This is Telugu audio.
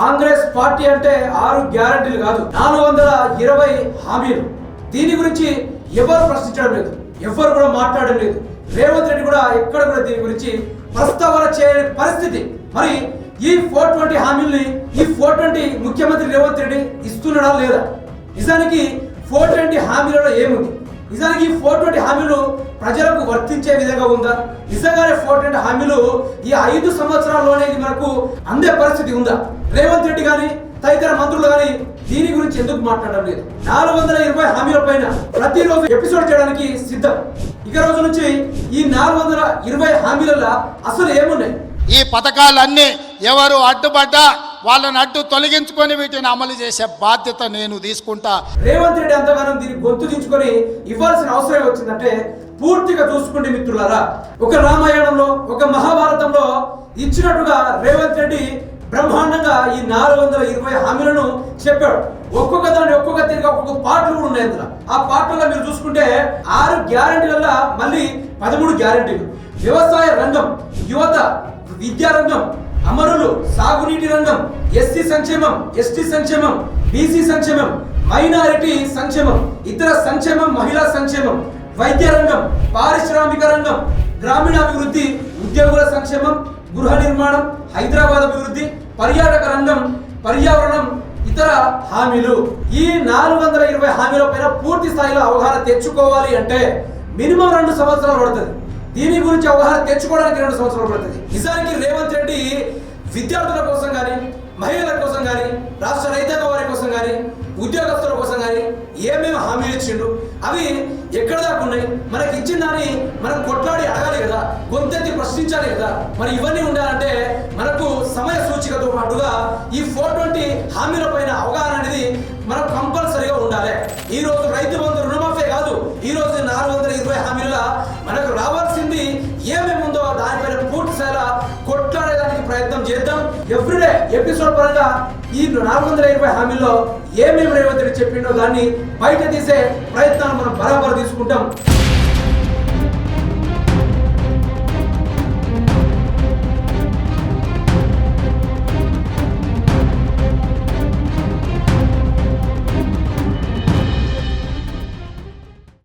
కాంగ్రెస్ పార్టీ అంటే ఆరు గ్యారంటీలు కాదు. నాలుగు వందల ఇరవై హామీలు. దీని గురించి ఎవరు ప్రశ్నించడం లేదు. ఎవరు కూడా మాట్లాడడం లేదు. రేవంత్ రెడ్డి కూడా ఎక్కడ కూడా దీని గురించి ప్రస్తావన చేయని పరిస్థితి. మరి ఈ ఫోర్ ట్వంటీ హామీల్ని ఈ ఫోర్ ట్వంటీ ముఖ్యమంత్రి రేవంత్ రెడ్డి ఇస్తున్నాడా లేదా? నిజానికి ఫోర్ ట్వంటీ హామీలలో ఏముంది? నిజానికి ఈ ఫోర్ ట్వంటీ హామీలు ప్రజలకు వర్తించే విధంగా ఉందా? నిజంగానే ఫోర్ ట్వంటీ హామీలు ఈ ఐదు సంవత్సరాల్లోనే మనకు అందే పరిస్థితి ఉందా? రేవంత్ రెడ్డి కానీ తదితర మంత్రులు కానీ దీని గురించి ఎందుకు మాట్లాడడం లేదు? నాలుగు వందల ఇరవై హామీల పైన ప్రతిరోజు ఎపిసోడ్ చేయడానికి సిద్ధం. ఇక రోజు నుంచి ఈ నాలుగు వందల ఇరవై హామీలలో అసలు ఏమున్నాయి? ఈ పథకాలన్నీ ఎవరు అడ్డుపడ్డా? వాళ్ళని అడ్డు తొలగించుకొని వీటిని అమలు చేసే బాధ్యత నేను తీసుకుంటా. రేవంత్ రెడ్డి అంతగానం దీన్ని గొంతు దించుకొని ఇవ్వాల్సిన అవసరం వచ్చిందంటే పూర్తిగా చూసుకుంటే మిత్రులారా. ఒక రామాయణంలో ఒక మహాభారతంలో ఇచ్చినట్టుగా రేవంత్ రెడ్డి బ్రహ్మాండంగా ఈ నాలుగు వందల ఇరవై హామీలను చెప్పాడు. ఒక్కొక్క దాని ఒక్కొక్క తిరిగి ఒక్కొక్క పాటలు కూడా ఉన్నాయి అందులో. ఆ పాటల్లో మీరు చూసుకుంటే ఆరు గ్యారంటీల మళ్ళీ పదమూడు గ్యారంటీలు. వ్యవసాయ రంగం యువత విద్యారంగం అమరులు సాగునీటి రంగం ఎస్సీ సంక్షేమం ఎస్టీ సంక్షేమం బీసీ సంక్షేమం మైనారిటీ సంక్షేమం ఇతర సంక్షేమం మహిళా సంక్షేమం వైద్య రంగం పారిశ్రామిక రంగం గ్రామీణాభివృద్ధి ఉద్యోగుల సంక్షేమం గృహ నిర్మాణం హైదరాబాద్ అభివృద్ధి పర్యాటక రంగం పర్యావరణం ఇతర హామీలు. ఈ నాలుగు వందల ఇరవై హామీల పైన పూర్తి స్థాయిలో అవగాహన తెచ్చుకోవాలి అంటే మినిమం రెండు సంవత్సరాలు పడుతుంది. దీని గురించి అవగాహన తెచ్చుకోవడానికి రెండు సంవత్సరాలు పడుతుంది. నిజానికి రేవంత్ రెడ్డి విద్యార్థుల కోసం కానీ మహిళల కోసం కానీ రాష్ట్ర రైతాంగ వారి కోసం కానీ ఉద్యోగస్తుల కోసం కానీ ఏమేమి హామీలు ఇచ్చిండు అవి ఎక్కడ దాకా ఉన్నాయి? మనకి ఇచ్చిన దాన్ని మనం కొట్లాడి అడగాలి కదా గొంతెత్తి ప్రశ్నించాలి కదా. మరి ఇవన్నీ ఉండాలంటే మనకు సమయ సూచికతో పాటుగా ఈ ఫోర్ ట్వంటీ హామీల పైన అవగాహన అనేది మనం కంపల్సరీగా ఉండాలి. ఈ చేద్దాం. ఎవ్రీడే ఎపిసోడ్ పరంగా ఈ నాలుగు వందల ఇరవై హామీల్లో ఏమేమి రేవంత్ రెడ్డి చెప్పిండో దాన్ని బయట తీసే ప్రయత్నాలు మనం బరాబర్ తీసుకుంటాం.